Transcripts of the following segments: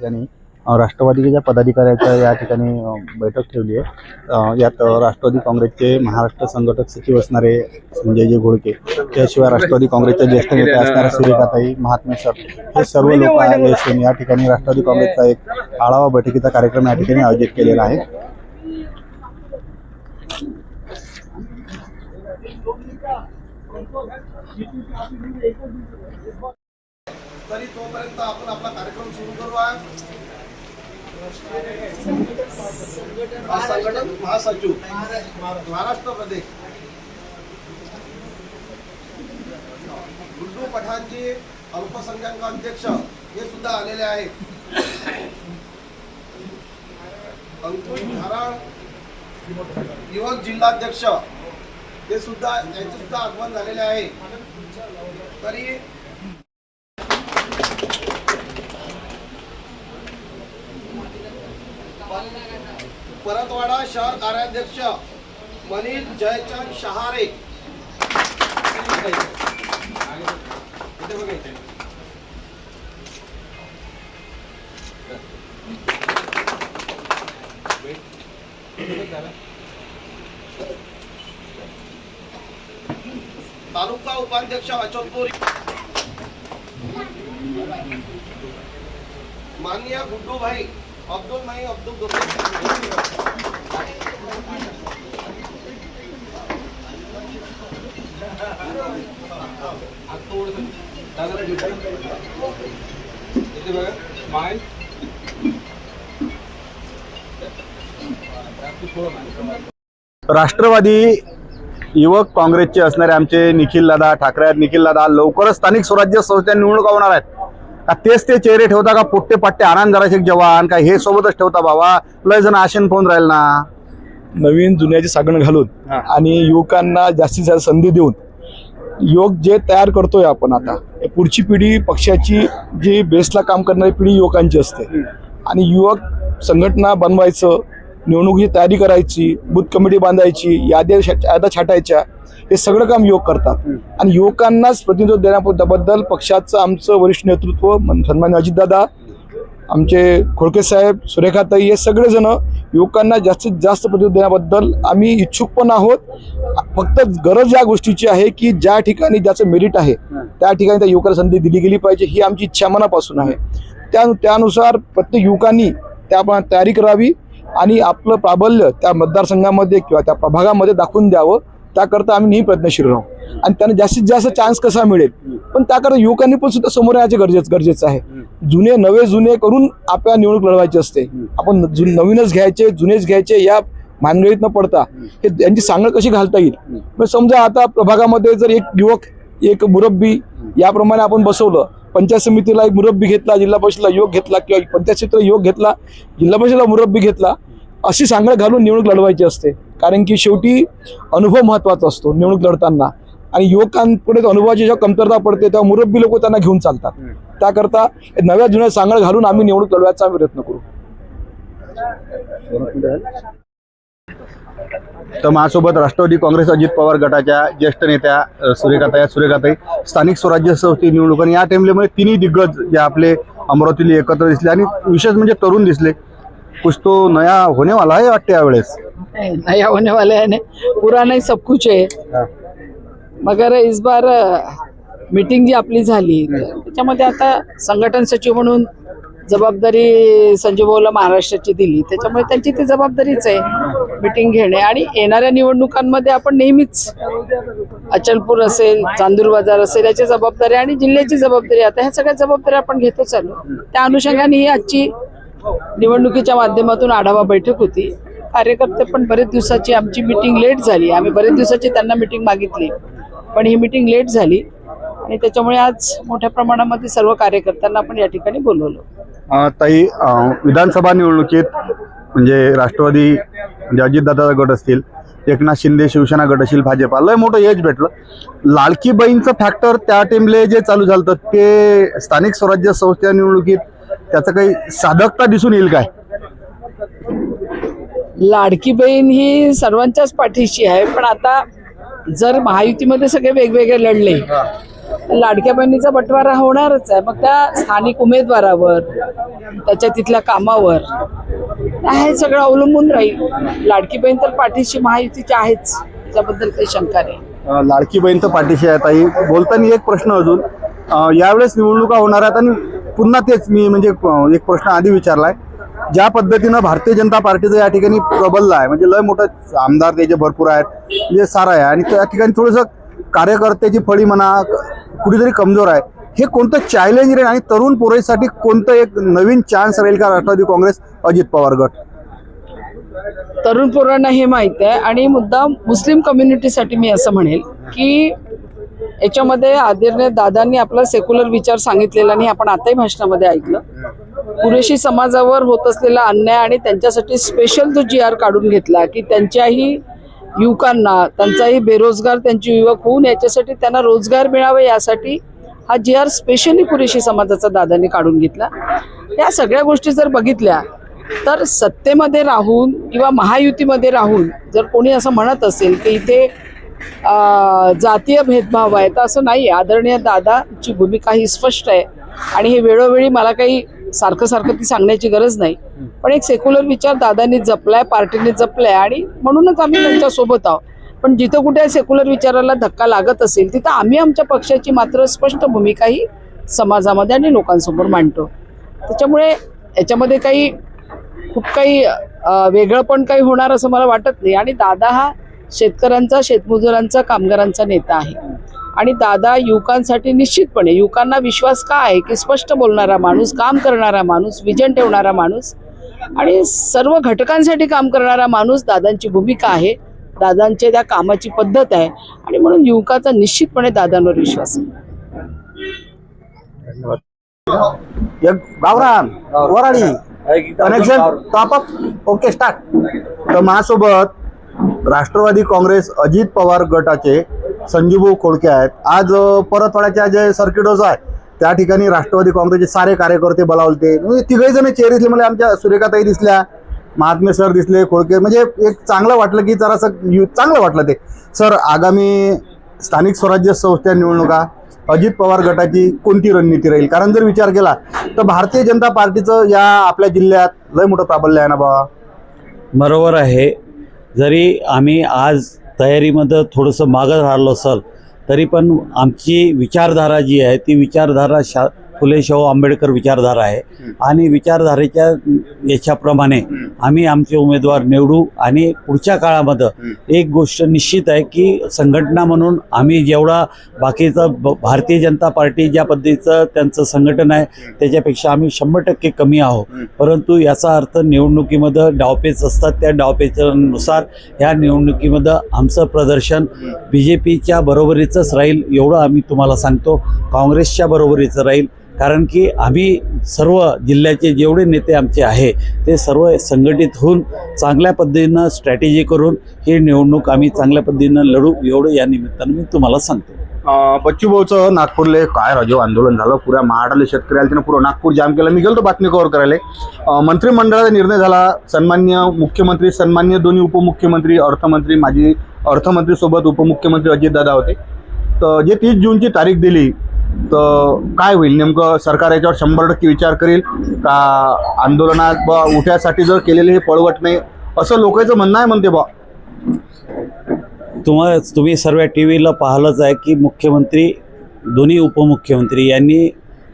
ठिकाणी राष्ट्रवादीच्या पदाधिकाऱ्याच्या या ठिकाणी बैठक ठेवली आहे यात राष्ट्रवादी काँग्रेसचे महाराष्ट्र संघटक सचिव असणारे संजयजी घोडके त्याशिवाय राष्ट्रवादी काँग्रेसच्या ज्येष्ठ नेते असणाऱ्या सुरेखाताई महात्मे सर हे सर्व लोक आले असून या ठिकाणी राष्ट्रवादी काँग्रेसचा एक आढावा बैठकीचा कार्यक्रम या ठिकाणी आयोजित केलेला आहे. तरी तोपर्यंत आपण आपला कार्यक्रम सुरू करूया संघटन महासचिव. महाराष्ट्र प्रदेश. गुड्डू पठाणजी अल्पसंख्याक अध्यक्ष हे सुद्धा आलेले आहेत. अंकुश धाराळ युवक जिल्हाध्यक्ष हे सुद्धा यांचे सुद्धा आगमन झालेले आहे. तरी परतवाडा शहर कार्याध्यक्ष मनीष जयचंद शहारे. तालुका उपाध्यक्ष अचलपूर माननीय गुड्डू भाई अब्दुल नाही अब्दुल माय राष्ट्रवादी युवक काँग्रेसचे असणारे आमचे निखिल दादा ठाकरे आहेत. निखिल दादा लवकरच स्थानिक स्वराज्य संस्था निवडणुका होणार आहेत. का तेच ते चेहरे ठेवता का पोट्टे पट्टे आनंद जराशे जवान? का हे सोबतच ठेवता बाबा? लय जण आशन पाहून राहील ना. नवीन जुन्याची सागण घालून. आणि युवकांना जास्तीत जास्त संधी देऊन योग जे तयार करतोय आपण आता पुढची पिढी पक्षाची जी बेसला काम करणारी पिढी युवकांची असते. आणि युवक संघटना बनवायचं निवडणुकीची तयारी करायची बूथ कमिटी बांधायची याद्या याद्या छाटायच्या हे सगळं काम युवक करतात. आणि युवकांनाच प्रतिनिधित्व देण्याबद्दल पक्षाचं आमचं वरिष्ठ नेतृत्व मन- सन्मान्य अजितदादा आमचे खोडके साहेब सुरेखाताई हे सगळेजण युवकांना जास्तीत जास्त प्रतिनिधित्व देण्याबद्दल आम्ही इच्छुक पण आहोत. फक्त गरज या गोष्टीची आहे की ज्या ठिकाणी ज्याचं मेरिट आहे त्या ठिकाणी त्या युवकाला संधी दिली गेली पाहिजे ही आमची इच्छा मनापासून आहे. त्या त्यानुसार प्रत्येक युवकांनी त्या तयारी करावी आणि आपलं प्राबल्य त्या मतदारसंघामध्ये किंवा त्या प्रभागामध्ये दाखवून द्यावं. त्याकरता आम्ही नेहमी प्रयत्नशील राहू. आणि त्यांना जास्तीत जास्त चान्स कसा मिळेल? पण त्याकरता युवकांनी पण सुद्धा समोर यायचे गरजेचं गरजेचं आहे. जुने नवे जुने करून आपल्या निवडणूक लढवायची असते. आपण जु- नवीनच घ्यायचे जुनेच घ्यायचे या भानगडीत न पडता. हे यांची सांगड कशी घालता येईल? मग समजा आता प्रभागामध्ये जर एक युवक एक मुरब्बी याप्रमाणे आपण बसवलं पंचायत समितीला एक मुरब्बी घेतला जिल्हा परिषदला योग घेतला किंवा पंचायत समितीला योग घेतला जिल्हा परिषदला मुरब्बी घेतला अशी सांगड घालून निवडणूक लढवायची असते. कारण की शेवटी अनुभव महत्त्वाचा असतो निवडणूक लढताना. आणि युवकांपुढे अनुभवाची जेव्हा कमतरता पडते तेव्हा मुरब्बी लोक त्यांना घेऊन चालतात. त्याकरता नव्या जुन्या सांगड घालून आम्ही निवडणूक लढवायचा प्रयत्न करू. तर माझ्यासोबत राष्ट्रवादी काँग्रेस अजित पवार गटाच्या ज्येष्ठ नेत्या अ, सुरेखाताई सुरेखाताई स्थानिक स्वराज्य संस्थेची निवडणूक. आणि या टाइमलेमध्ये तिन्ही दिग्गज जे आपले अमरावतीला एकत्र दिसले आणि विशेष म्हणजे तरुण दिसले. कुछ तो नया होने वाला है वाटते यावेळेस नहीं, नया होने वाला है नहीं पुराना ही सब कुछ है। मगर इस बार मीटिंग जी आपली झाली। त्याच्यामध्ये आता संघटन सचिव म्हणून जबाबदारी संजय भाऊला महाराष्ट्राची दिली. त्याच्यामुळे त्यांची ती जबाबदारीच आहे मीटिंग घेणे. आणि येणाऱ्या निवडणुकांमध्ये आपण नेहमीच अचलपूर असेल चांदूर बाजार असेल याची जबाबदारी आणि जिल्ह्याची जबाबदारी आता ह्या सगळ्या जबाबदारी आपण घेतो चालू त्या अनुषंगाने ही आजची निवडणुकीच्या माध्यमातून आढावा बैठक होती. कार्यकर्ते पण बरेच दिवसाची आमची मिटिंग लेट झाली. आम्ही बरेच दिवसाची त्यांना मिटिंग मागितली. पण ही मिटिंग लेट झाली. आणि त्याच्यामुळे आज मोठ्या प्रमाणामध्ये सर्व कार्यकर्त्यांना आपण या ठिकाणी बोलवलं. ताई विधानसभा निवडणुकीत म्हणजे राष्ट्रवादी म्हणजे अजितदादा गट असतील एकनाथ शिंदे शिवसेना गट असेल भाजपा लय मोठं यश भेटलं. लाडकी बहीणचं फॅक्टर त्या टीमले जे चालू झालं ते स्थानिक स्वराज्य संस्था निवडणुकीत त्याचं काही साधकता दिसून येईल काय? लाडकी बहीण ही सर्वांच्याच पाठीशी आहे पण आता जर महायुतीमध्ये सगळे वेगवेगळे लढले लाडक्या बहिणीचा बंटवारा होणारच आहे. मग त्या स्थानिक उमेदवारावर त्याच्या तिथल्या कामावर हे सगळं अवलंबून राहील. लाडकी बहीण तर पाठीशी महायुतीची आहेच त्याच्याबद्दल काही शंका नाही. लाडकी बहीण तर पाठीशी आहे ताई. बोलताना एक प्रश्न अजून. यावेळेस निवडणुका होणार आहेत आणि पुन्हा तेच मी म्हणजे एक प्रश्न आधी विचारलाय. ज्या पद्धतीनं भारतीय जनता पार्टीचं या ठिकाणी प्रबल आहे म्हणजे लय मोठं आमदार त्याचे भरपूर आहेत म्हणजे सारा आहे आणि त्या ठिकाणी थोडंसं कार्यकर्त्याची फळी म्हणा कुठेतरी कमजोर आहे. हे कोणतं चॅलेंज राहील आणि तरुण पुरेसाठी कोणतं एक नवीन चान्स राहील का राष्ट्रवादी काँग्रेस अजित पवार गट? तरुण पोरांना हे माहीत आहे आणि मुद्दा मुस्लिम कम्युनिटीसाठी मी असं म्हणेल की याच्यामध्ये आदरणीय दादांनी आपला सेक्युलर विचार सांगितलेला नाही आपण आताही भाषणामध्ये ऐकलं. पुरेशी समाजावर होत असलेला अन्याय आणि त्यांच्यासाठी स्पेशल तो जी आर काढून घेतला की त्यांच्याही युवकांना त्यांचाही बेरोजगार त्यांचे युवक होऊन याच्यासाठी त्यांना रोजगार मिळावे यासाठी हा जी आर स्पेशली पुरेशी समाजाचा दादांनी काढून घेतला. या सगळ्या गोष्टी जर बघितल्या तर सत्तेमध्ये राहून किंवा महायुतीमध्ये राहून जर कोणी असं म्हणत असेल की इथे जातीय भेदभाव आहे. तर असं नाही आदरणीय दादाची भूमिका ही स्पष्ट आहे. आणि हे वेळोवेळी मला काही सारखं सारखं ती सांगण्याची गरज नाही. पण एक सेक्युलर विचार दादांनी जपलाय पार्टीने जपलाय आणि म्हणूनच आम्ही त्यांच्यासोबत आहोत. पण जिथं कुठे सेक्युलर विचाराला धक्का लागत असेल तिथं आम्ही आमच्या पक्षाची मात्र स्पष्ट भूमिका ही समाजामध्ये आणि लोकांसमोर मांडतो. त्याच्यामुळे याच्यामध्ये काही खूप काही वेगळं पण काही होणार असं मला वाटत नाही. आणि दादा हा शेतकऱ्यांचा शेतमजुरांचा कामगारांचा नेता आहे. आणि दादा युवकांसाठी निश्चितपणे युवकांना विश्वास का आहे की स्पष्ट बोलणारा माणूस काम करणारा माणूस विजन ठेवणारा माणूस आणि सर्व घटकांसाठी काम करणारा माणूस दादांची भूमिका आहे. दादांच्या त्या कामाची पद्धत आहे आणि म्हणून युवकाचा निश्चितपणे दादांवर विश्वास आहे. एक गावरान वराडी. Connection? Top up okay start तर माझ्यासोबत राष्ट्रवादी काँग्रेस अजित पवार गटाचे संजीवभाऊ खोडके आहेत. आज परतवाड्याच्या जे सर्किटोज आहे त्या ठिकाणी राष्ट्रवादी काँग्रेसचे सारे कार्यकर्ते बोलावलते. म्हणजे तिघही जण चेहरे दिसले मला आमच्या सुरेखाताई दिसल्या महात्मे सर दिसले खोडके. म्हणजे एक चांगलं वाटलं की जरासं चांगलं वाटलं ते. सर आगामी स्थानिक स्वराज्य संस्था निवडणुका अजित पवार गटाची कोणती रणनीती राहील? कारण जर विचार केला तर भारतीय जनता पार्टीचं या आपल्या जिल्ह्यात लय मोठं प्राबल्य आहे ना बाबा बरोबर आहे. जरी आम्ही आज तयारीमध्ये थोडंसं मागं राहिलो असल तरी पण आमची विचारधारा जी आहे ती विचारधारा शा फुले शाहू आंबेडकर विचारधारा आहे. आणि विचारधारेच्या याच्याप्रमाणे आम्ही आमचे उमेदवार निवडू आणि पुढच्या काळामध्ये एक गोष्ट निश्चित आहे की संघटना म्हणून आम्ही जेवढा बाकीचं भारतीय जनता पार्टी ज्या पद्धतीचं त्यांचं संघटन आहे त्याच्यापेक्षा आम्ही शंभर टक्के कमी आहोत. परंतु याचा अर्थ निवडणुकीमध्ये डावपेच असतात त्या डावपेचानुसार ह्या निवडणुकीमध्ये आमचं प्रदर्शन बी जे पीच्या बरोबरीचंच राहील एवढं आम्ही तुम्हाला सांगतो. काँग्रेसच्या बरोबरीचं राहील. कारण की आम्ही सर्व जिल्ह्याचे जेवढे नेते आमचे आहे ते सर्व संघटित होऊन चांगल्या पद्धतीनं स्ट्रॅटेजी करून ही निवडणूक आम्ही चांगल्या पद्धतीनं लढू एवढं या निमित्तानं मी तुम्हाला सांगतो. बच्चू भाऊचं नागपूरले काय राजू आंदोलन झालं पुऱ्या महाराष्ट्रातले शेतकरी त्यानं पुरं नागपूर जाम केलं. मी गेलो बातमी कव्हर करायला. मंत्रिमंडळाचा निर्णय झाला. सन्मान्य मुख्यमंत्री सन्मान्य दोन्ही उपमुख्यमंत्री अर्थमंत्री माजी अर्थमंत्रीसोबत उपमुख्यमंत्री अजितदादा होते. तर जे तीस जूनची तारीख दिली तर काय होईल? नेमकं सरकार याच्यावर शंभर टक्के विचार करेल का आंदोलनात बा उठ्यासाठी जर केलेले हे पळवट नाही? असं लोकांचं म्हणणं आहे म्हणते बा. तुम्हा तुम्ही सर्व टी व्हीला पाहिलंच आहे की मुख्यमंत्री दोन्ही उपमुख्यमंत्री यांनी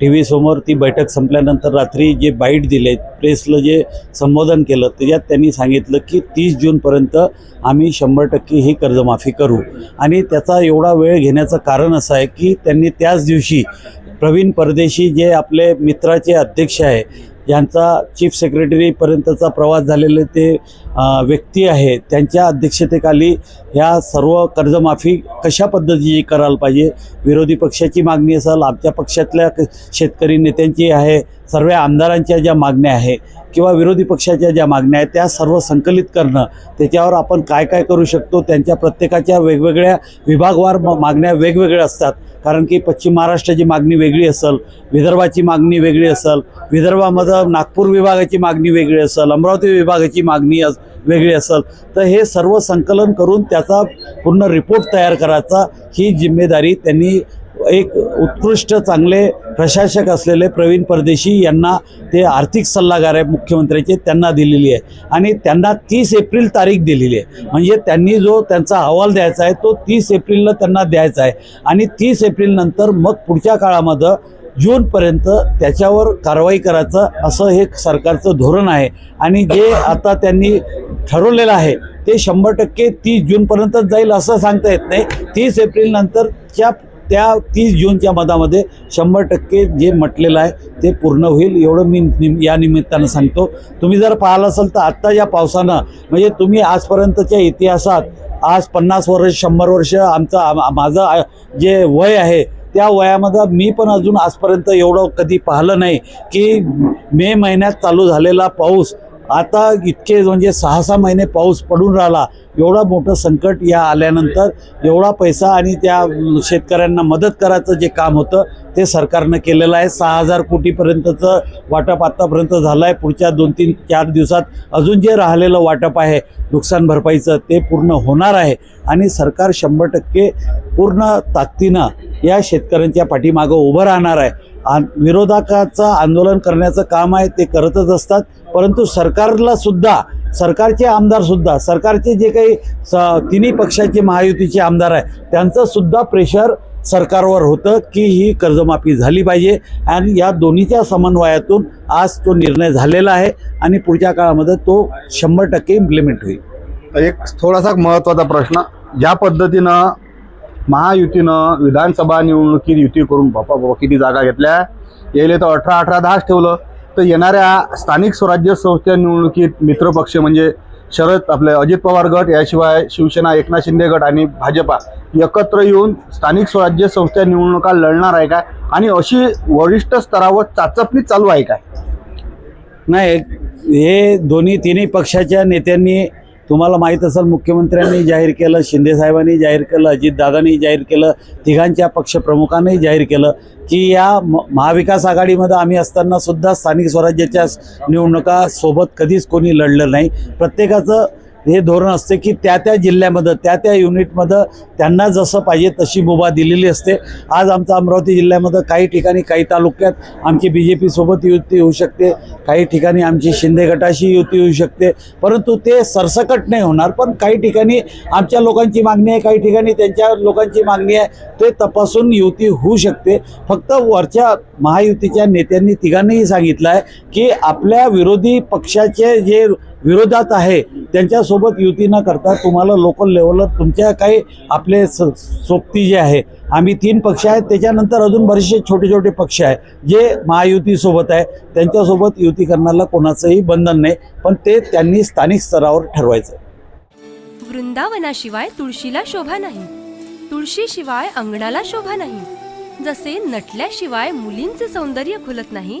टी व्ही समोर ती बैठक संपल्यानंतर रात्री जे बाईट दिले प्रेसला जे संबोधन केलं त्याच्यात त्यांनी सांगितलं की तीस जूनपर्यंत आम्ही शंभर टक्के ही कर्जमाफी करू. आणि त्याचा एवढा वेळ घेण्याचं कारण असं आहे की त्यांनी त्याच दिवशी प्रवीण परदेशी जे आपले मित्राचे अध्यक्ष आहे यांचा चीफ सेक्रेटरीपर्यंतचा प्रवास झालेले ते व्यक्ती आहे त्यांच्या अध्यक्षतेखाली ह्या सर्व कर्जमाफी कशा पद्धतीची करायला पाहिजे? विरोधी पक्षाची मागणी असेल आमच्या पक्षातल्या शेतकरी नेत्यांची आहे सर्व आमदारांच्या ज्या मागण्या आहे किंवा विरोधी पक्षाच्या ज्या मागण्या आहेत त्या सर्व संकलित करणं त्याच्यावर आपण काय काय करू शकतो? त्यांच्या प्रत्येकाच्या वेगवेगळ्या विभागवार मागण्या वेगवेगळ्या असतात. कारण की पश्चिम महाराष्ट्राची मागणी वेगळी असेल विदर्भाची मागणी वेगळी असेल विदर्भामध्ये नागपूर विभागाची मागणी वेगळी असेल अमरावती विभागाची मागणी वेगळी असेल. तर हे सर्व संकलन करून त्याचा पूर्ण रिपोर्ट तयार करायचा ही जिम्मेदारी त्यांनी एक उत्कृष्ट चांगले प्रशासक असलेले प्रवीण परदेशी यांना ते आर्थिक सल्लागार आहे मुख्यमंत्र्याचे त्यांना दिलेली आहे. आणि त्यांना तीस एप्रिल तारीख दिलेली आहे. म्हणजे त्यांनी जो त्यांचा अहवाल द्यायचा आहे तो तीस एप्रिलला त्यांना द्यायचा आहे. आणि तीस एप्रिलनंतर मग पुढच्या काळामध्ये जूनपर्यंत त्याच्यावर कारवाई करायचं असं हे सरकारचं धोरण आहे. आणि जे आता त्यांनी ठरवलेलं आहे ते शंभर टक्के तीस जूनपर्यंतच जाईल असं सांगता येत नाही. तीस एप्रिलनंतरच्या त्या तीस जूनच्या मधामध्ये शंभर टक्के जे म्हटलेलं आहे ते पूर्ण होईल एवढं मी निम या निमित्तानं सांगतो. तुम्ही जर पाहिलं असेल तर आत्ता या पावसानं म्हणजे तुम्ही आजपर्यंतच्या इतिहासात आज पन्नास वर्ष शंभर वर्ष आमचं माझं जे वय आहे त्या वयामध्ये मी पण अजून आजपर्यंत एवढं कधी पाहिलं नाही की मे महिन्यात चालू झालेला पाऊस आता इतके म्हणजे सहा सहा महिने पाऊस पडून राहिला एवढा मोठं संकट या आल्यानंतर एवढा पैसा आणि त्या शेतकऱ्यांना मदत करायचं जे काम होतं ते सरकारनं केलेलं आहे. सहा हजार कोटीपर्यंतचं वाटप आत्तापर्यंत झालं आहे पुढच्या दोन तीन चार दिवसात अजून जे राहिलेलं वाटप आहे नुकसान भरपाईचं ते पूर्ण होणार आहे. आणि सरकार शंभर टक्के पूर्ण ताकदीनं या शेतकऱ्यांच्या पाठीमागं उभं राहणार आहे. आन विरोधकाचं आंदोलन करण्याचं काम आहे ते करतच असतात. परंतु सरकारला सुद्धा सरकारचे आमदार सुद्धा सरकारचे जे काही स तिन्ही पक्षाचे महायुतीचे आमदार आहे त्यांचं सुद्धा प्रेशर सरकारवर होतं की ही कर्जमाफी झाली पाहिजे. आणि या दोन्हीच्या समन्वयातून आज तो निर्णय झालेला आहे आणि पुढच्या काळामध्ये तो शंभर टक्के इम्प्लिमेंट होईल. एक थोडासा महत्त्वाचा प्रश्न ज्या पद्धतीनं महायुतीनं विधानसभा निवडणुकीत युती करून बापा बाबा किती जागा घेतल्या गेले तर अठरा अठरा दहाच ठेवलं. तर येणाऱ्या स्थानिक स्वराज्य संस्था निवडणुकीत मित्रपक्ष म्हणजे शरद आपले अजित पवार गट याशिवाय शिवसेना एकनाथ शिंदे गट आणि भाजपा एकत्र येऊन स्थानिक स्वराज्य संस्था निवडणुका लढणार आहे काय? आणि अशी वरिष्ठ स्तरावर चाचपणी चालू आहे काय? नाही हे दोन्ही तिन्ही पक्षाच्या नेत्यांनी तुम्हाला माहीत असेल मुख्यमंत्र्यांनी जाहीर केलं शिंदेसाहेबांनी जाहीर केलं अजितदादांनी जाहीर केलं तिघांच्या पक्षप्रमुखांनी जाहीर केलं की या म महाविकास आघाडीमध्ये आम्ही असतानासुद्धा स्थानिक स्वराज्याच्या निवडणुका सोबत कधीच कोणी लढलं नाही. प्रत्येकाचं हे धोरण असते की त्या त्या जिल्ह्यामध्ये त्या त्या युनिटमध्ये त्यांना जसं पाहिजे तशी मुभा दिलेली असते. आज आमचा अमरावती जिल्ह्यामध्ये काही ठिकाणी काही तालुक्यात आमची बी जे पीसोबत युती होऊ शकते. काही ठिकाणी आमची शिंदे गटाशी युती होऊ शकते. परंतु ते सरसकट नाही होणार. पण काही ठिकाणी आमच्या लोकांची मागणी आहे काही ठिकाणी त्यांच्या लोकांची मागणी आहे ते तपासून युती होऊ शकते. फक्त वरच्या महायुतीच्या नेत्यांनी तिघांनीही सांगितलं आहे की आपल्या विरोधी पक्षाचे जे विरोधात आहे. त्यांच्यासोबत युती न करता तुम्हाला लोकल लेवलला तुमच्या काही आपले स सोबती जे आहे आम्ही तीन पक्ष आहेत. त्याच्यानंतर अजून बरेचसे छोटे छोटे पक्ष आहे जे महायुतीसोबत आहे. त्यांच्यासोबत युती करण्याला कोणाचंही बंधन नाही पण ते त्यांनी स्थानिक स्तरावर ठरवायचं. वृंदावनाशिवाय तुळशीला शोभा नाही. तुळशीशिवाय अंगणाला शोभा नाही. जसे नटल्याशिवाय मुलींचे सौंदर्य खुलत नाही